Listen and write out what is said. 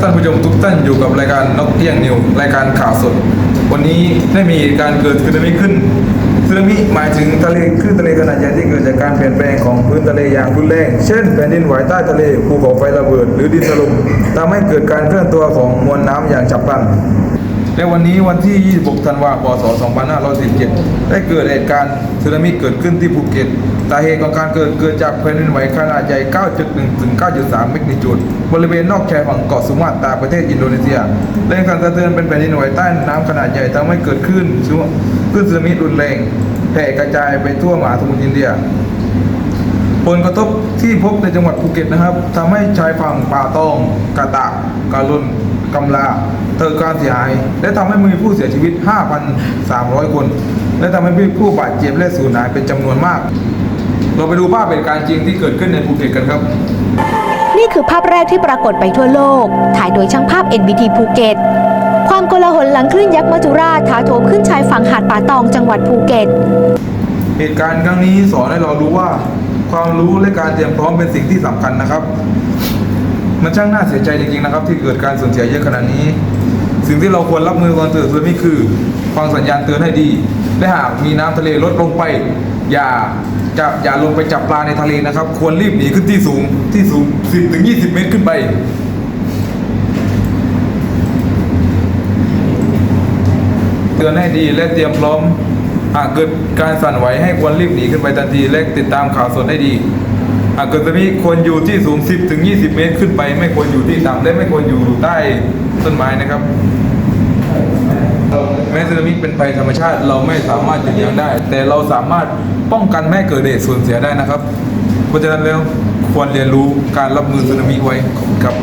ท่านผู้ชมทุกท่านอยู่กับรายการนกเที่ยงนิวรายการข่าวสด วันนี้ได้มีการเกิดสึนามิขึ้นสึนามิหมายถึงทะเลคลื่นทะเลขนาดใหญ่ที่เกิดจากการเปลี่ยนแปลงของพื้นทะเลอย่างรุนแรง เช่นแผ่นดินไหวใต้ทะเลภูเขาไฟระเบิด หรือดินถล่มทำให้เกิดการเคลื่อนตัวของมวลน้ำอย่างฉับพลัน และวันนี้วันที่ 26 ธันวาคม พศ 2517 ได้เกิดเหตุการณ์สึนามิเกิดขึ้นที่ภูเก็ต สาเหตุของการเกิดเกิดจากแผ่นดินไหวขนาดใหญ่ 9.1 ถึง 9.3 เมกนิจูด บริเวณนอกชายฝั่งเกาะสุมาตราประเทศอินโดนีเซียแรงสั่นสะเทือนเป็นแผ่นดินไหวใต้น้ำขนาดใหญ่ทำให้เกิดคลื่นซึคลื่นสึนามิรุนแรงแผ่กระจายไปทั่วมหาสมุทรอินเดียผลกระทบที่พบในจังหวัดภูเก็ตนะครับทำให้ชายฝั่งป่าตองกะตะกาลุน กำลาเกิดการเสียหาย และทำให้มีผู้เสียชีวิต 5,300 คน และทำให้มีผู้บาดเจ็บและสูญหายเป็นจำนวนมาก เราไปดูภาพเหตุการณ์จริงที่เกิดขึ้นในภูเก็ตกันครับ นี่คือภาพแรกที่ปรากฏไปทั่วโลก ถ่ายโดยช่างภาพ NBT ภูเก็ตความโกลาหลหลังคลื่นยักษ์มัจจุราชถาโถมขึ้นชายฝั่งหาดป่าตองจังหวัดภูเก็ต เหตุการณ์ครั้งนี้สอนให้เรารู้ว่า ความรู้และการเตรียมพร้อมเป็นสิ่งที่สำคัญนะครับ มันช่างน่าเสียใจจริงๆนะครับ ที่เกิดการสูญเสียเยอะขนาดนี้ สิ่งที่เราควรรับมือก่อนเกิดสึนามิคือฟังสัญญาณเตือนให้ดี และหากมีน้ำทะเลลดลงไป อย่าจะอย่าลงไปจับปลาในทะเลนะครับ ควรรีบหนีขึ้นที่สูงที่สูง 10ถึง20 เมตรขึ้นไปเตือนให้ดีและเตรียมพร้อมหากเกิดการสั่นไหวให้ควรรีบหนีขึ้นไปทันทีและติดตามข่าวสดให้ดี อากเกิดสึนามิควรอยู่ที่สูง 10ถึง20 เมตรขึ้นไป ไม่ควรอยู่ที่ต่ำและไม่ควรอยู่ใต้ต้นไม้นะครับแม้สึนามิเป็นภัยธรรมชาติ เราไม่สามารถหยุดยั้งได้ แต่เราสามารถป้องกันไม่เกิดเหตุสูญเสียได้นะครับเพราะฉะนั้นแล้วควรเรียนรู้การรับมือสึนามิไว้ครับ